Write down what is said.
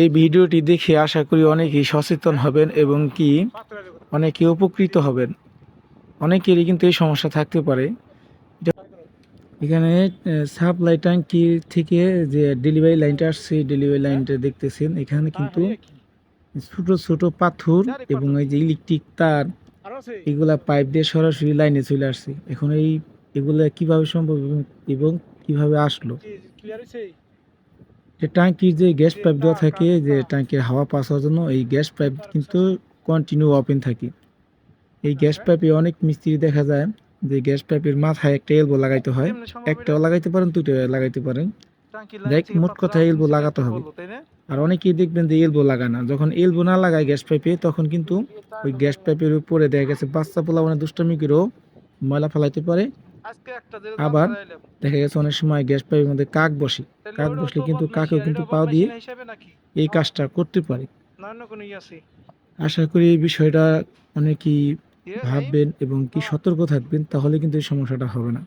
এই ভিডিওটি দেখে আশা করি অনেকেই সচেতন হবেন এবং কি অনেকে উপকৃত হবেন। অনেকেরই কিন্তু এই সমস্যা থাকতে পারে। এখানে সাপ্লাই ট্যাঙ্কি থেকে যে ডেলিভারি লাইনটা আসছে ডেলিভারি লাইনটা দেখতেছেন। এখানে কিন্তু ছোট ছোট পাথর এবং এই যে ইলেকট্রিক তার, এগুলা পাইপ দিয়ে সরাসরি লাইনে চলে আসছে। এখন এই, এগুলা কীভাবে সম্ভব এবং কীভাবে আসলো? যে ট্যাঙ্কির যে গ্যাস পাইপ দেওয়া থাকে যে ট্যাঙ্কির হাওয়া পাস হওয়ার জন্য এই গ্যাস পাইপ কিন্তু কন্টিনিউ ওপেন থাকে। এই গ্যাস পাইপে অনেক মিস্ত্রি দেখা যায় যে গ্যাস পাইপের মাথায় একটা এলবো লাগাইতে হয়। একটাও লাগাইতে পারেন দুটো লাগাইতে পারেন। দেখ, মোট কথা এলবো লাগাতে হবে। আর অনেকেই দেখবেন যে এলবো লাগায় না। যখন এলবো না লাগায় গ্যাস পাইপে তখন কিন্তু ওই গ্যাস পাইপের উপরে দেখা গেছে বাচ্চা পোলা মানে দুষ্টামি করেও ময়লা ফেলাইতে পারে। আবার দেখা গেছে অনেক সময় গ্যাস পাইপের মধ্যে কাক বসে। কাক বসলে কিন্তু কাকেও কিন্তু পা দিয়ে এই কাজটা করতে পারে। আশা করি এই বিষয়টা অনেকেই ভাববেন এবং কি সতর্ক থাকবেন তাহলে কিন্তু এই সমস্যাটা হবে না।